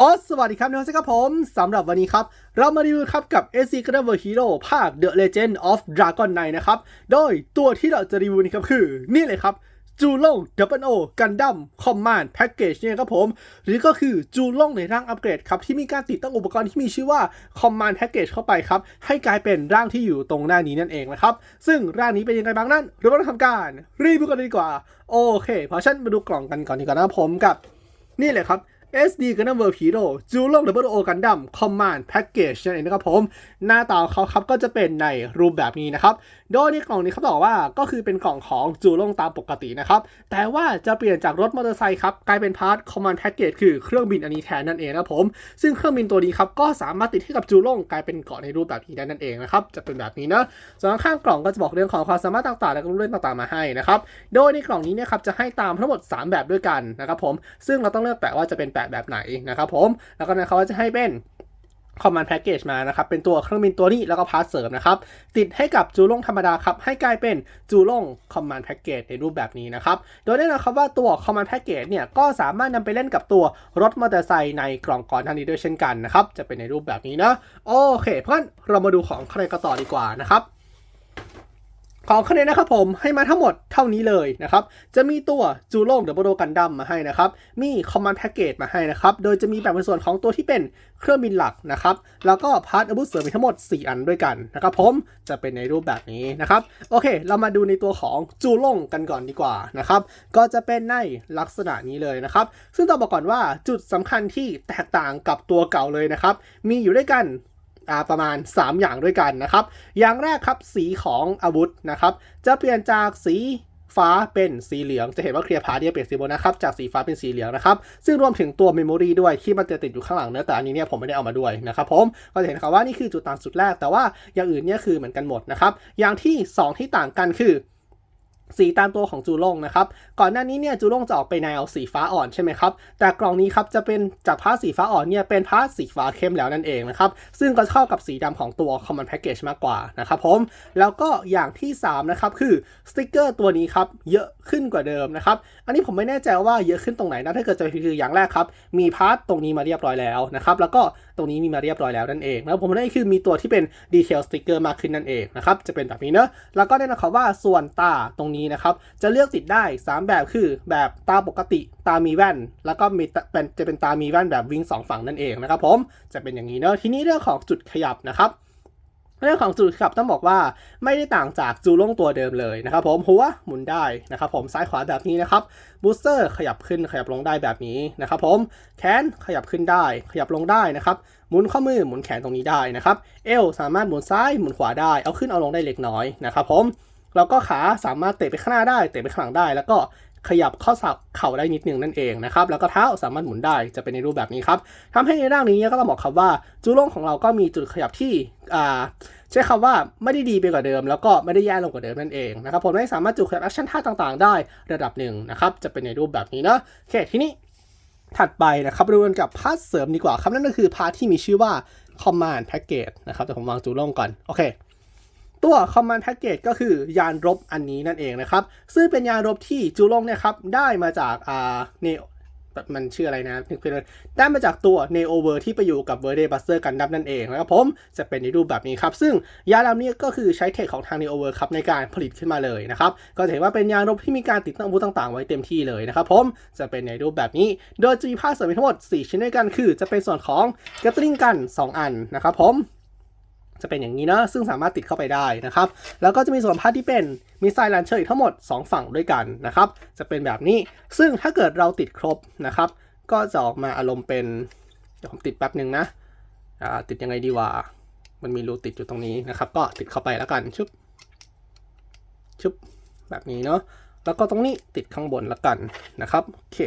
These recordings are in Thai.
อ๋อสวัสดีครับน้องเซครับผมสำหรับวันนี้ครับ เรามารีวิวครับกับ SC g r a v e r Hero ภาค The Legend of Dragon Knight นะครับ โดยตัวที่เราจะรีวิวนี้ครับคือ นี่เลยครับจูลง W O กันดั้มคอมมานด์แพ็กเกจเนี่ยครับผม หรือก็คือจูลงในร่างอัปเกรดครับ ที่มีการติดตั้งอุปกรณ์ที่มีชื่อว่าคอมมานด์แพ็กเกจเข้าไปครับ ให้กลายเป็นร่างที่อยู่ตรงหน้านี้นั่นเองนะครับ ซึ่งร่างนี้เป็นยังไงบ้างนั้นเรามาทำการรีวิวกันดีกว่า โอเคเพราะฉันมาดูกล่องกันก่อนดีกว่านะผมกับ นี่เลยครับ SD Gundam World Hero จูลง Double O Gundam Command Package นั่นเองนะครับผม หน้าตาเขาครับก็จะเป็นในรูปแบบนี้นะครับ โดยในกล่องนี้เขาบอกว่าก็คือเป็นกล่องของจูลงตามปกตินะครับ แต่ว่าจะเปลี่ยนจากรถมอเตอร์ไซค์ครับกลายเป็นพาร์ท Command Package คือเครื่องบินอันนี้แทนนั่นเองนะครับผม ซึ่งเครื่องบินตัวนี้ครับก็สามารถติดให้กับจูลงกลายเป็นเกาะในรูปแบบนี้ได้นั่นเองนะครับจะเป็นแบบนี้นะส่วนข้างกล่องก็จะบอกเรื่องของความสามารถต่างๆ และก็รูปเล่นต่างๆมาให้นะครับโดยในกล่องนี้เนี่ยครับจะให้ตามทั้งหมด 3 แบบด้วยกันนะครับผมซึ่งเราต้องเลือกแปะว่าจะเป็นแแบบไหนนะครับผม แล้วก็นะเขาจะให้เป็น Command Package มานะครับ เป็นตัวเครื่องบินตัวนี้แล้วก็พาร์ทเสริมนะครับ ติดให้กับจูลงธรรมดาครับ ให้กลายเป็นจูลง Command Package ในรูปแบบนี้นะครับ โดยแน่นอนครับว่าตัว Command Package เนี่ย ก็สามารถนำไปเล่นกับตัวรถมอเตอร์ไซค์ในกล่องก่อนท่านนี้ด้วยเช่นกันนะครับ จะเป็นในรูปแบบนี้นะโอเค เพราะฉะนั้นเรามาดูของข้างในกันต่อดีกว่านะครับ ของคะแนนนะครับผมให้มาทั้งหมดเท่านี้เลยนะครับ จะมีตัวจูโล่งเดอะโบโดกันดั้มมาให้นะครับ มีคอมมานด์แพ็กเกจมาให้นะครับ โดยจะมีแบ่งเป็นส่วนของตัวที่เป็นเครื่องบินหลักนะครับ แล้วก็พาร์ทอาวุธเสริมมีทั้งหมด 4 อันด้วยกันนะครับผมจะเป็นในรูปแบบนี้นะครับ โอเค เรามาดูในตัวของจูโล่งกันก่อนดีกว่านะครับ ก็จะเป็นในลักษณะนี้เลยนะครับ ซึ่งต้องบอกก่อนว่าจุดสำคัญที่แตกต่างกับตัวเก่าเลยนะครับ มีอยู่ด้วยกัน ประมาณ 3 อย่างด้วยกันนะครับ อย่างแรกครับสีของอาวุธนะครับ จะเปลี่ยนจากสีฟ้าเป็นสีเหลืองจะเห็นว่าเคลียร์พาร์ทเนี่ยเปลี่ยนสีบนนะครับจากสีฟ้าเป็นสีเหลืองนะครับซึ่งรวมถึงตัวเมมโมรีด้วยที่มันจะติดอยู่ข้างหลังเนื้อแต่อันนี้เนี่ยผมไม่ได้เอามาด้วยนะครับผมก็จะเห็นครับว่านี่คือจุดต่างสุดแรก แต่ว่าอย่างอื่นเนี่ยคือเหมือนกันหมดนะครับอย่างที่ 2 ที่ต่างกันคือ สีตามตัวของจูลงนะครับก่อนหน้านี้เนี่ยจูลงจะออกไปแนวสีฟ้าอ่อนใช่ไหมครับแต่กล่องนี้ครับจะเป็นจากพาร์ทสีฟ้าอ่อนเนี่ยเป็นพาร์ทสีฟ้าเข้มแล้วนั่นเองนะครับซึ่งก็เข้ากับสีดำของตัว Common Package มากกว่านะครับผมแล้วก็อย่างที่ 3 นะครับ คือสติกเกอร์ตัวนี้ครับเยอะขึ้นกว่าเดิมนะครับอันนี้ผมไม่แน่ใจว่าเยอะขึ้นตรงไหนนะถ้าเกิดจะคืออย่างแรกครับมีพาร์ทตรงนี้มาเรียบร้อยแล้วนะครับแล้วก็ตรงนี้มีมาเรียบร้อยแล้วนั่นเองแล้วผมได้คือมีตัวที่เป็นดีเทลสติกเกอร์มากขึ้นนั่นเองนะครับจะเป็นแบบนี้เนอะแล้วก็แน่นอนครับว่าส่วนตาตรงนี้นะครับจะเลือกติดได้ 3 แบบคือแบบตาปกติตามีแว่น แล้วก็มีเป็นจะเป็นตามีแว่นแบบวิ่งสองฝั่งนั่นเองนะครับผมจะเป็นอย่างนี้เนอะทีนี้เรื่องของจุดขยับนะครับ เรื่องของจุดขับต้องบอกว่าไม่ได้ต่างจากจูล่งตัวเดิมเลยนะครับผมหัวหมุนได้นะครับผมซ้ายขวาแบบนี้นะครับบูสเตอร์ขยับขึ้นขยับลงได้แบบนี้นะครับผมแขนขยับขึ้นได้ ขยับลงได้นะครับหมุนข้อมือหมุนแขนตรงนี้ได้นะครับเอวสามารถหมุนซ้ายหมุนขวาได้เอาขึ้นเอาลงได้เล็กน้อยนะครับผมแล้วก็ขาสามารถเตะไปข้างหน้าได้เตะไปข้างหลังได้ แล้วก็ ขยับข้อศอกเข่าได้นิดนึงนั่นเองนะครับแล้วก็เท้าสามารถหมุนได้จะเป็นในรูปแบบนี้ครับทำให้ในร่างนี้ก็ต้องบอกครับว่าจูโล่งของเราก็มีจุดขยับที่อ่าใช้คำว่าไม่ได้ดีไปกว่าเดิม แล้วก็ไม่ได้แย่ลงกว่าเดิมนั่นเองนะครับผมไม่สามารถจุดขยับแอคชั่นท่าต่างๆ ได้ระดับหนึ่งนะครับจะเป็นในรูปแบบนี้นะโอเคทีนี้ถัดไปนะครับดูกันกับพาร์ทเสริมดีกว่าครับนั่นก็คือพาร์ทที่มีชื่อว่า Command Package นะครับแต่ผมวางจูโล่งก่อนโอเค ตัว Command Package ก็คือยานรบอันนี้นั่นเองนะครับ ซึ่งเป็นยานรบที่จูลงเนี่ยครับได้มาจากอ่าเนมันชื่ออะไรนะนึกเป็นได้มาจากตัว n e o v e r ที่ไปอยู่กับ v e r d e Buster กันดับนั่นเองนะครับผมจะเป็นในรูปแบบนี้ครับ ซึ่งยานลำนี้ก็คือใช้เทคของทาง n e o v e r ครับในการผลิตขึ้นมาเลยนะครับ ก็เห็นว่าเป็นยานรบที่มีการติดตั้งอาวุธต่างๆ ไว้เต็มที่เลยนะครับผมจะเป็นในรูปแบบนี้ โดยจะมีภาคเสริมมีทั้งหมด 4 ชิ้นด้วยกันคือ จะเป็นส่วนของกระตุ้นกัน 2 อันนะครับผม จะเป็นอย่างนี้นะ ซึ่งสามารถติดเข้าไปได้นะครับ แล้วก็จะมีส่วนพาร์ทที่เป็นมีไซลันเชอร์อีกทั้งหมด 2 ฝั่งด้วยกันนะครับ จะเป็นแบบนี้ ซึ่งถ้าเกิดเราติดครบนะครับ ก็จะออกมาอารมณ์เป็น เดี๋ยวผมติดแป๊บหนึ่งนะติดยังไงดีวะ มันมีรูติดอยู่ตรงนี้นะครับ ก็ติดเข้าไปแล้วกัน ชุบ ชุบ แบบนี้เนาะ แล้วก็ตรงนี้ติดข้างบนแล้วกันนะครับ โอเค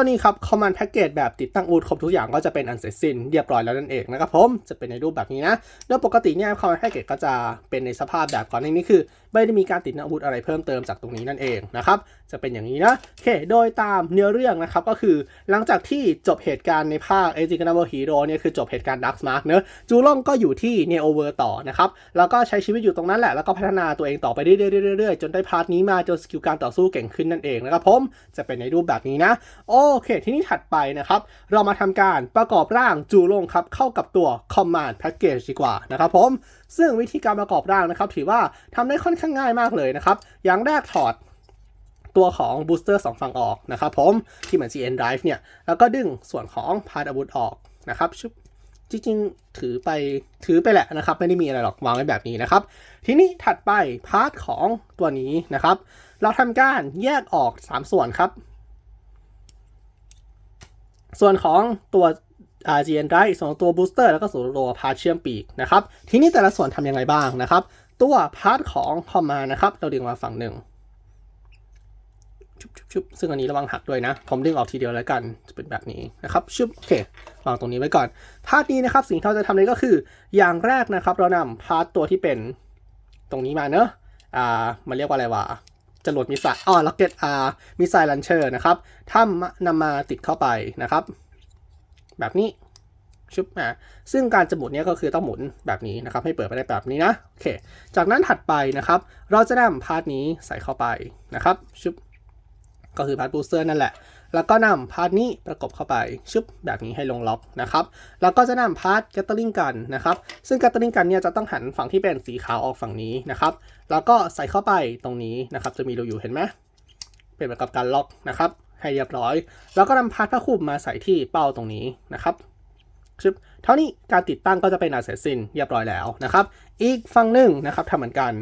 ท่านี้ครับ Command Package แบบติดตั้งอาวุธครบทุกอย่างก็จะเป็นอันเสร็จสิ้นเรียบร้อยแล้วนั่นเองนะครับผมจะเป็นในรูปแบบนี้นะ โดยปกติเนี่ย Command Package ก็จะเป็นในสภาพแบบก่อนหน้านี้คือ ไม่ได้มีการติดตั้งอาวุธอะไรเพิ่มเติมจากตรงนี้นั่นเองนะครับจะเป็นอย่างนี้นะโอเค โดยตามเนื้อเรื่องนะครับก็คือหลังจากที่จบเหตุการณ์ในภาค a g e n a v e r Hero เนี่ยคือจบเหตุการณ์ Dark Mark เนอะจูล่องก็อยู่ที่ n e o v e r ต่อนะครับแล้วก็ใช้ชีวิตอยู่ตรงนั้นแหละแล้วก็พัฒนาตัวเองต่อไปเรื่อยๆๆๆจนได้พาร์ทนี้มาจนสกิลการต่อสู้เก่งขึ้นนั่นเองนะครับผมจะเป็นในรูปแบบนี้นะโอเค ทีนี้ถัดไปนะครับ เรามาทำการประกอบร่างจูลงครับ เข้ากับตัว Command Package ดีกว่านะครับผม ซึ่งวิธีการประกอบร่างนะครับ ถือว่าทำได้ค่อนข้างง่ายมากเลยนะครับ อย่างแรกถอดตัวของ Booster 2ฝั่งออกนะครับผม ที่เหมือน GN Drive เนี่ย แล้วก็ดึงส่วนของพาร์ทอาวุธออกนะครับชุบจริงๆ ถือไปถือไปแหละนะครับ ไม่ได้มีอะไรหรอกวางไว้แบบนี้นะครับ ทีนี้ถัดไปพาร์ทของตัวนี้นะครับ เราทำการแยกออก 3 ส่วนครับ ส่วนของตัว RGN Drive ส่วนของตัว Booster แล้วก็ส่วนตัวพาร์ทเชื่อมปีกนะครับ ทีนี้แต่ละส่วนทำยังไงบ้างนะครับ ตัวพาร์ทของคอมมานะครับ เราดึงมาฝั่งหนึ่งชุบชุบชุบซึ่งอันนี้ระวังหักด้วยนะ ผมดึงออกทีเดียวแล้วกัน จะเป็นแบบนี้นะครับ ชุบโอเควางตรงนี้ไว้ก่อน พาร์ทนี้นะครับ สิ่งที่เราจะทำเลยก็คือ อย่างแรกนะครับ เรานำพาร์ทตัวที่เป็นตรงนี้มาเนอะอ่า มันเรียกว่าอะไรวะ จรวดมิสไซล์อ๋อล็อกเก็ตอาร์มิสไซล์ลันเชอร์นะครับถ้านำมาติดเข้าไปนะครับ แบบนี้ชุบอ่าซึ่งการจะหมุนเนี้ยก็คือต้องหมุนแบบนี้นะครับ ให้เปิดไปได้แบบนี้นะโอเค จากนั้นถัดไปนะครับ เราจะนำพาร์ทนี้ใส่เข้าไปนะครับชุบก็คือพาร์ทบูสเตอร์นั่นแหละ แล้วก็นำพาร์ทนี้ประกบเข้าไปชุบแบบนี้ให้ลงล็อกนะครับ แล้วก็จะนำพาร์ทแกตเตอร์ลิงกันนะครับ ซึ่งแกตเตอร์ลิงกันเนี่ยจะต้องหันฝั่งที่เป็นสีขาวออกฝั่งนี้นะครับ แล้วก็ใส่เข้าไปตรงนี้นะครับ จะมีรูอยู่เห็นไหมเป็นเหมือนกับการล็อกนะครับ ให้เรียบร้อย แล้วก็นำพาร์ทผ้าคลุมมาใส่ที่เป้าตรงนี้นะครับชึบเท่านี้การติดตั้งก็จะเป็นอาเสร็จสิ้นเรียบร้อยแล้วนะครับ อีกฝั่งหนึ่งนะครับทำเหมือนกัน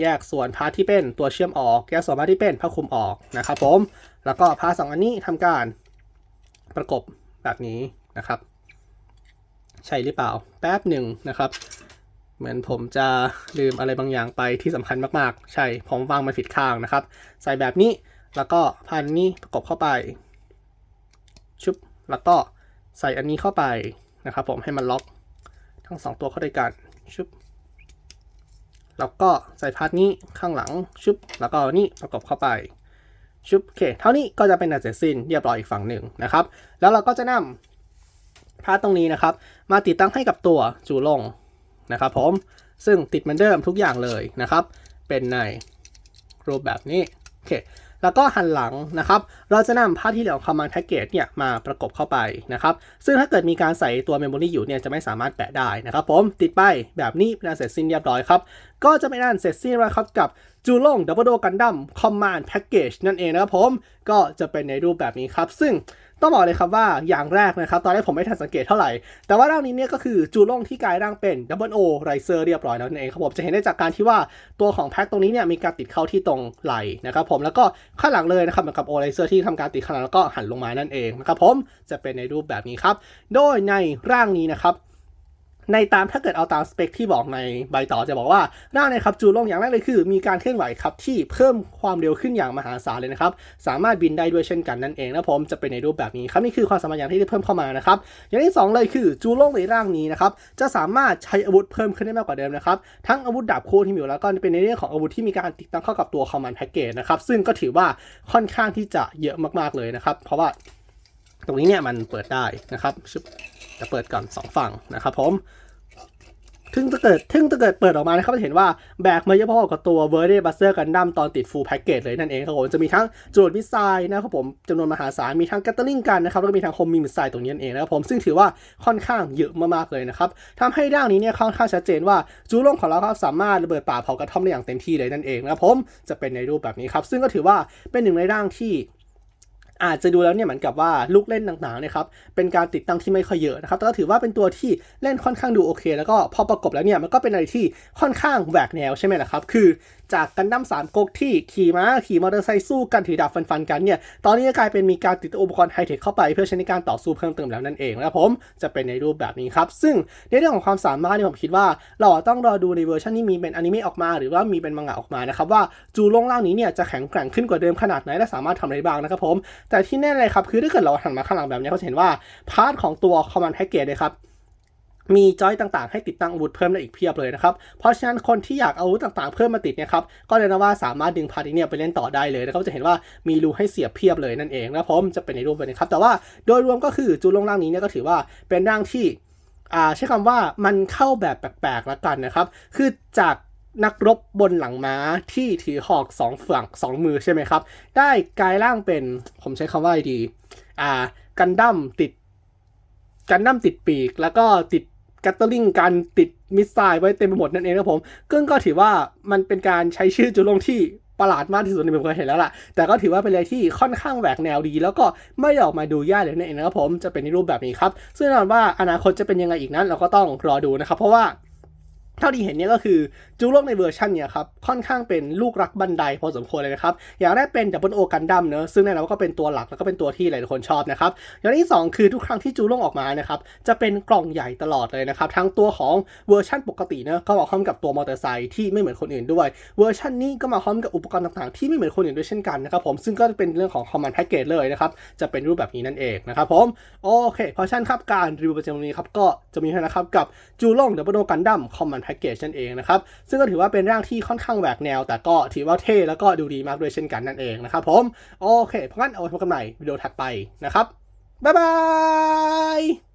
แยกส่วนพาร์ทที่เป็นตัวเชื่อมออก แยกส่วนพาร์ทที่เป็นผ้าคลุมออกนะครับผม แล้วก็พาร์ทสองอันนี้ทำการประกบแบบนี้นะครับ ใช่หรือเปล่า แป๊บหนึ่งนะครับ เหมือนผมจะลืมอะไรบางอย่างไปที่สำคัญมากๆ ใช่ ผมวางมันผิดข้างนะครับ ใส่แบบนี้ แล้วก็พันนี้ประกบเข้าไป ชุบ แล้วก็ใส่อันนี้เข้าไปนะครับผมให้มันล็อก ทั้งสองตัวเข้าด้วยกัน ชุบ แล้วก็ใส่พาร์ทนี้ข้างหลังชุบแล้วก็นี่ประกบเข้าไปชุบโอเค เท่านี้ก็จะเป็นอันเสร็จสิ้นเรียบร้อยอีกฝั่งหนึ่งนะครับ แล้วเราก็จะนำพาร์ทตรงนี้นะครับ มาติดตั้งให้กับตัวจูลงนะครับผมซึ่งติดเหมือนเดิมทุกอย่างเลยนะครับ เป็นในรูปแบบนี้โอเค แล้วก็หันหลังนะครับเราจะนำภาพที่เหลือของ Command Package เนี่ยมาประกบเข้าไปนะครับซึ่งถ้าเกิดมีการใส่ตัว Memory อยู่เนี่ยจะไม่สามารถแปะได้นะครับผมติดไปแบบนี้เป็นอันเสร็จสิ้นเรียบร้อยครับก็จะเป็นอันเสร็จสิ้นแล้วครับกับจูลง Double Door Gundam Command Package นั่นเองนะครับผมก็จะเป็นในรูปแบบนี้ครับ ซึ่ง ต้องบอกเลยครับว่าอย่างแรกนะครับ ตอนแรกผมไม่ทันสังเกตเท่าไหร่ แต่ว่าร่างนี้เนี่ยก็คือจูลงที่กลายร่างเป็นดับเบิลโอไรเซอร์เรียบร้อยแล้วนั่นเองครับผมจะเห็นได้จากการที่ว่าตัวของแพ็คตรงนี้เนี่ยมีการติดเข้าที่ตรงไหล่นะครับผมแล้วก็ข้างหลังเลยนะครับเหมือนกับโอไรเซอร์ที่ทำการติดขนาดแล้วก็หันลงมานั่นเองนะครับผมจะเป็นในรูปแบบนี้ครับ โดยในร่างนี้นะครับ ในตามถ้าเกิดเอาตามสเปคที่บอกในใบต่อจะบอกว่าร่างในครับจูลงอย่างแรกเลยคือ มีการเคลื่อนไหวครับที่เพิ่มความเร็วขึ้นอย่างมหาศาลเลยนะครับ สามารถบินได้ด้วยเช่นกันนั่นเองนะผมจะเป็นในรูปแบบนี้ครับนี่คือความสามารถอย่างที่ได้เพิ่มเข้ามานะครับ อย่างที่สองเลยคือจูลงในร่างนี้นะครับจะสามารถใช้อาวุธเพิ่มขึ้นได้มากกว่าเดิมนะครับทั้งอาวุธดาบคู่ที่มีอยู่แล้วก็เป็นในเรื่องของอาวุธที่มีการติดตั้งเข้ากับตัวคอมมานด์แพ็กเกจนะครับซึ่งก็ถือว่าค่อนข้างที่จะเยอะมากๆเลยนะครับ เพราะว่าตรงนี้เนี่ยมันเปิดได้นะครับจะเปิดก่อนสองฝั่งนะครับผม ถึงจะเกิดถึงจะเกิดเปิดออกมานะครับจะเห็นว่าแบกมาเยอะพอกับตัว v e r d e b u s t e r Gundam ตอนติด full package เลยนั่นเองครับผมจะมีทั้งจรวดมิสไซล์นะครับผมจำนวนมหาศาลมีทั้ง Gatling กันนะครับแล้วก็มีทั้ง homing missile ตรงนี้นั่นเองนะครับผมซึ่งถือว่าค่อนข้างเยอะมากๆเลยนะครับทำให้ร่างนี้เนี่ยค่อนข้างชัดเจนว่าจูลงของเราครับสามารถระเบิดป่าเผากระท่อมได้อย่างเต็มที่เลยนั่นเองนะครับผมจะเป็นในรูปแบบนี้ครับซึ่งก็ถือว่าเป็นหนึ่งในร่างที่ อาจจะดูแล้วเนี่ยเหมือนกับว่าลูกเล่นต่างๆเนะครับเป็นการติดตั้งที่ไม่ค่อยเยอะนะครับแต่ก็ถือว่าเป็นตัวที่เล่นค่อนข้างดูโอเค แล้วก็พอประกบแล้วเนี่ยมันก็เป็นอะไรที่ค่อนข้างแหวกแนวใช่ไหมล่ะครับคือ จากกันดั้มสามก๊กที่ขี่ม้าขี่มอเตอร์ไซค์สู้กันถือดาบฟันๆกันเนี่ย ตอนนี้ก็กลายเป็นมีการติดอุปกรณ์ไฮเทคเข้าไปเพื่อใช้ในการต่อสู้เพิ่มเติมแล้วนั่นเองนะครับผมจะเป็นในรูปแบบนี้ครับ ซึ่งในเรื่องของความสามารถเนี่ผมคิดว่า เราต้องรอดูในเวอร์ชันที่มีเป็นอนิเมะออกมา หรือว่ามีเป็นมังงะออกมานะครับว่าจูล่งล่างนี้เนี่ยจะแข็งแกร่งขึ้นกว่าเดิมขนาดไหนและสามารถทำอะไรบ้างนะครับผมแต่ที่แน่เลยครับคือถ้าเกิดเราหันมาข้างหลังแบบนี้เขาจะเห็นว่าพาร์ทของตัว Command Package เลยครับ มีจอยต่างๆ ให้ติดตั้งอาวุธเพิ่มได้อีกเพียบเลยนะครับ เพราะฉะนั้นคนที่อยากเอาอาวุธต่างๆ เพิ่มมาติดเนี่ยครับ ก็เลยนะว่าสามารถดึงพาร์ทนี้เนี่ยไปเล่นต่อได้เลยนะครับ จะเห็นว่ามีรูให้เสียบเพียบเลยนั่นเองนะครับผมจะเป็นในรูปแบบนี้ครับ แต่ว่าโดยรวมก็คือจูลงร่างนี้เนี่ยก็ถือว่าเป็นร่างที่อ่าใช้คำว่ามันเข้าแบบแปลกๆแล้วกันนะครับ คือจากนักรบบนหลังม้าที่ถือหอกสองฝั่งสองมือใช่ไหมครับ ได้กลายร่างเป็นผมใช้คำว่าดี อ่า กันดั้มติดกันดั้มติดปีกแล้วก็ติด กัตเตอร์ลิงการติดมิสไซล์ไว้เต็มไปหมดนั่นเองครับผมซึ่งก็ถือว่ามันเป็นการใช้ชื่อจุลงที่ประหลาดมากที่สุดในผมเคยเห็นแล้วล่ะ แต่ก็ถือว่าเป็นอะไรที่ค่อนข้างแหวกแนวดี แล้วก็ไม่ออกมาดูยากเลยนั่นเองนะครับผม จะเป็นในรูปแบบนี้ครับ ซึ่งแน่นอนว่าอนาคตจะเป็นยังไงอีกนั้น เราก็ต้องรอดูนะครับ เพราะว่า เท่าที่เห็นเนี่ยก็คือจูโลกในเวอร์ชันเนี่ยครับค่อนข้างเป็นลูกรักบันไดพอสมควรเลยนะครับ อย่างแรกเป็นดับเบิลโอกันดั้มเนอะซึ่งแน่นอนว่าก็เป็นตัวหลักแล้วก็เป็นตัวที่หลายๆคนชอบนะครับ อย่างที่สองคือทุกครั้งที่จูโลกออกมานะครับจะเป็นกล่องใหญ่ตลอดเลยนะครับ ทั้งตัวของเวอร์ชันปกติเนอะก็มาพร้อมกับตัวมอเตอร์ไซค์ที่ไม่เหมือนคนอื่นด้วย เวอร์ชันนี้ก็มาพร้อมกับอุปกรณ์ต่างๆ ที่ไม่เหมือนคนอื่นด้วยเช่นกันนะครับผมซึ่งก็เป็นเรื่องของ command package เลยนะครับจะเป็นรูปแบบนี้นั่นเองนะครับผมโอเคเพราะฉะนั้นครับการรีวิวประจำวันนี้ครับก็จะมีเท่านั้นนะครับกับจูโลงดับเบิลโอกันดั้มแพ็กเกจนั่นเองนะครับซึ่งก็ถือว่าเป็นร่างที่ค่อนข้างแหวกแนว แต่ก็ถือว่าเท่แล้วก็ดูดีมากด้วยเช่นกันนั่นเองนะครับผมโอเคเพราะงั้นเอาไว้พบกันใหม่วิดีโอถัดไปนะครับบ๊ายบาย